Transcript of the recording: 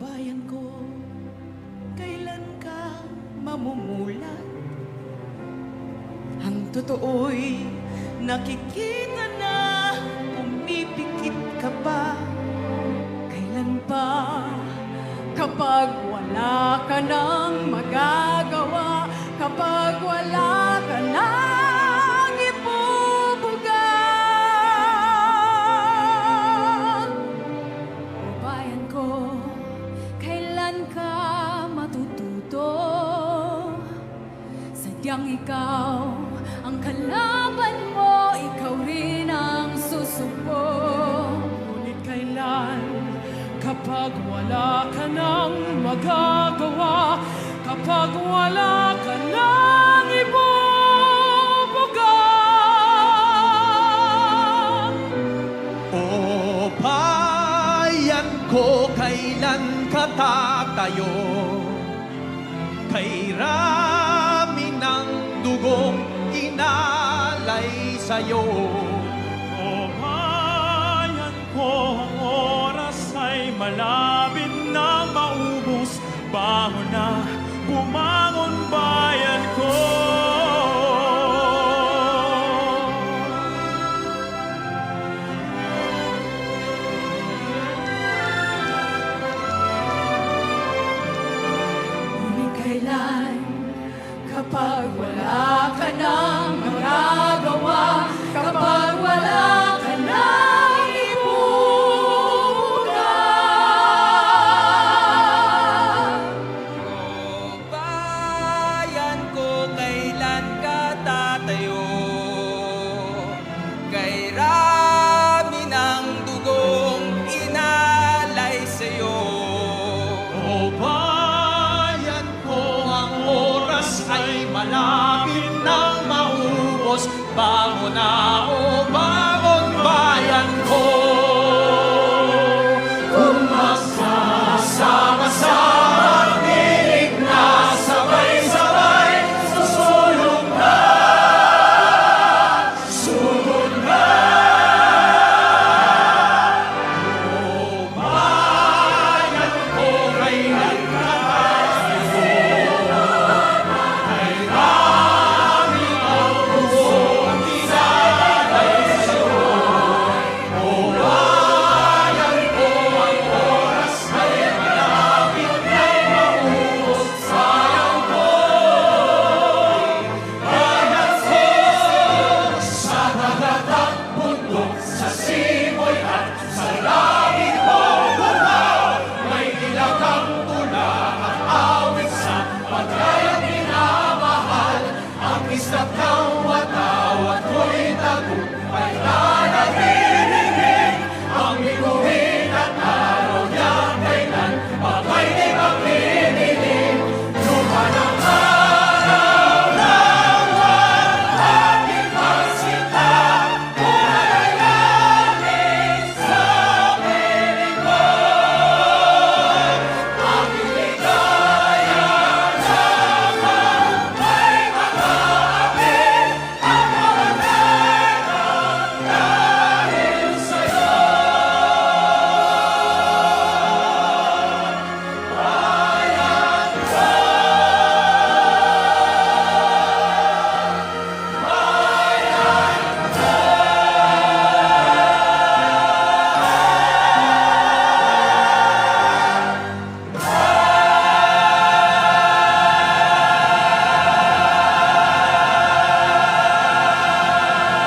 bayan ko, kailan ka mamumulat? Ang totoo'y nakikita na pumipikit ka pa. Kailan pa kapag wala ka nang Sadyang ikaw ang kalaban mo, ikaw rin ang susuko. Ngunit kailan, kapag wala ka nang magagawa, kapag wala ka nang ibubuga. O bayan ko, kailan ka tatayo? Ng dugong inalay sa'yo. O bayan ko, ang oras ay malapit na maubos. Bangon na, bumangon bayan ko. Ngunit kailan, kapag wala tatayo? Kay rami ng dugong inalay sa'yo. O bayan ko, ang oras ay malapit nang maubos. Bangon na,